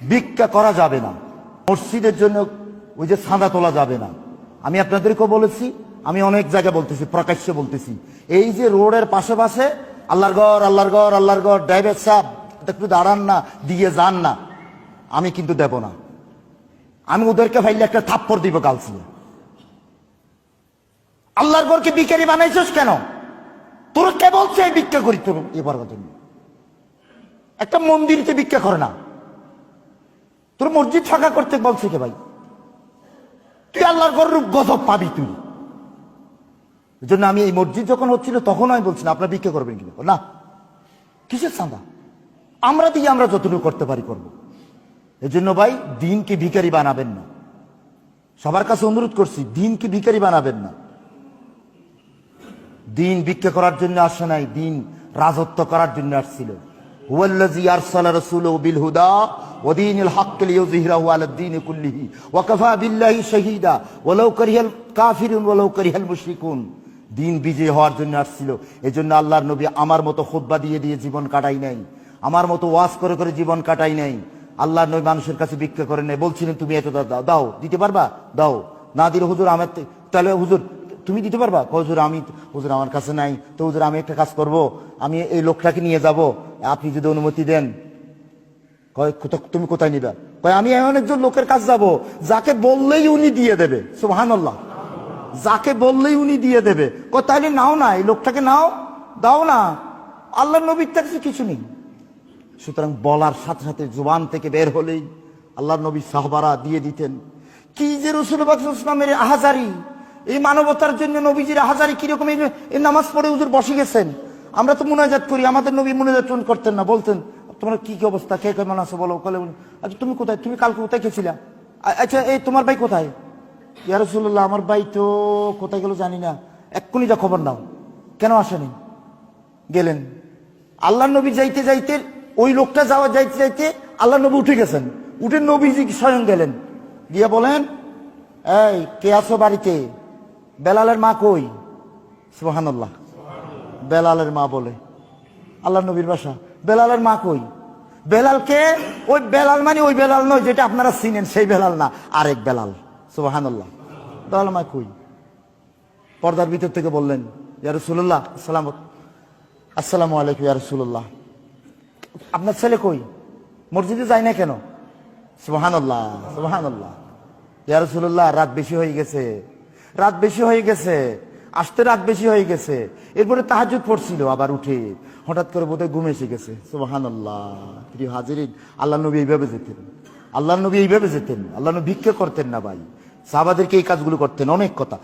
ভিক্ষা করা যাবে না। মসজিদের জন্য ওই যে চাঁদা তোলা যাবে না। আমি আপনাদেরকেও বলেছি, আমি অনেক জায়গায় বলতেছি, প্রকাশ্যে বলতেছি। এই যে রোডের পাশে পাশে আল্লাহর ঘর আল্লাহর ঘর আল্লাহর ঘর, ড্রাইভার সাহেব একটু দাঁড়ান না, দিয়ে যান না। আমি কিন্তু দেব না। আমি ওদেরকে ভাইলে একটা থাপ্পড় দিব কালসিয়ে আল্লাহর ঘরকে বিকারি বানাইছিস কেন? তোর কে বলছে ভিক্ষা করি তোর এবার একটা মন্দিরতে ভিক্ষা করে না। তোর মসজিদ ফাঁকা করতে বলছে কে ভাই। তুই আল্লাহর ঘর রূপ গজব পাবি তুই। এই জন্য আমি এই মসজিদ যখন হচ্ছিল, তখন আমি বলছি, না, আপনার ভিক্ষা করবেন কিনা না, কিসের চাঁদা? আমরা দিয়ে আমরা যতটুকু করতে পারি করব। এই জন্য ভাই, দিনকে ভিখারি বানাবেন না। সবার কাছে অনুরোধ করছি, দিনকে ভিখারি বানাবেন না। দিন ভিক্ষা করার জন্য আসে নাই, দিন রাজত্ব করার জন্য আসছিল। রাসূলাহু বিল হুদা ওয়া দীনিল হাক্ক লিইয়ুযহিরাহু আলা দ্বীন কুল্লিহি ওয়া কাফা বিল্লাহি শাহীদা ওয়ালাউ কারিহাল কাফিরুন ওয়ালাউ কারিহাল মুশরিকুন। দিন বিজয় হওয়ার জন্য আসছিল। এজন্য আল্লাহর নবী আমার মতো খুতবা দিয়ে দিয়ে জীবন কাটাই নাই। আমার মতো ওয়াজ করে করে জীবন কাটাই নাই। আল্লাহর নবী মানুষের কাছে ভিক্ষা করে নাই বলছিলেন, তুমি এত দাও দাও, দিতে পারবা? দাও। না দিলে হুজুর আমার তাহলে হুজুর, তুমি দিতে পারবা? হুজুর, আমি হুজুর আমার কাছে নাই। তো হুজুর, আমি একটা কাজ করব। আমি এই লোকটাকে নিয়ে যাব। আপনি যদি অনুমতি দেন তুমি কোথায় নিবা? আমি এমন একজন লোকের কাছে যাব, যাকে বললেই উনি দিয়ে দেবে। সুবহানাল্লাহ। যাকে বললেই উনি দিয়ে দেবে। তাহলে নাও না, এই লোকটাকে নাও, দাও না। আল্লাহ নবীর কাছে কিছু নেই। সুতরাং বলার সাথে সাথে জুবান থেকে বের হলেই আল্লাহ নবী সাহবারা দিয়ে দিতেন। কি যে রসুল ইসলামের আহাজারি, এই মানবতার জন্য নবীজির আহাজারি কীরকম? এই নামাজ পড়ে হুজুর বসে গেছেন। আমরা তো মুনাজাত করি, আমাদের নবী মুনাজাত করতেন না, বলতেন, তোমার কি কি অবস্থা? কে কেমন আছে বলো? কলে আচ্ছা তুমি কোথায়? তুমি কালকে কোথায় গেছিলা? আচ্ছা এই তোমার ভাই কোথায়? ইয়া রসুল্লাহ আমার ভাই তো কোথায় গেল জানি না। এক্ষুনি যা খবর নাও। কেন আসেনি? গেলেন। আল্লাহ নবী যাইতে যাইতে, ওই লোকটা যাওয়া যাইতে যাইতে আল্লাহ নবী উঠে গেছেন। উঠে নবীজি স্বয়ং গেলেন। গিয়ে বলেন, এই, কে আছো বাড়িতে? বেলালের মা কই? সুবহানাল্লাহ। বেলালের মা বলে। আল্লাহ নবীর বাসা বেলালের মা কই? বেলালকে? ওই বেলাল মানে ওই বেলাল নয়, যেটা আপনারা চিনেন, সেই বেলাল না। আরেক বেলাল। সুবহানাল্লাহ। বেলাল মা কই? পর্দার ভিতর থেকে বললেন ইয়ারসুল্লাহ আসসালাম আসসালামু আলাইকুম, ইয়া রাসূলুল্লাহ। আপনার ছেলে কই? মসজিদে যায় না কেন? সুবহানাল্লাহ সুবহানাল্লাহ। ইয়া রাসূলুল্লাহ, রাত বেশি হয়ে গেছে। রাত বেশি হয়ে গেছে। আসতে রাত বেশি হয়ে গেছে। এরপরে তাহাজুদ পড়ছিল আবার উঠে। হঠাৎ করে বোধহয় ঘুম এসে গেছে। সুবহানাল্লাহ। প্রিয় হাজিরিন আল্লাহ নবী এইভাবে যেতেন। আল্লাহ নবী এইভাবে যেতেন। আল্লাহ নবী ভিক্ষা করতেন না ভাই। সাহাবাদেরকে এই কাজগুলো করতেন। অনেক কথা।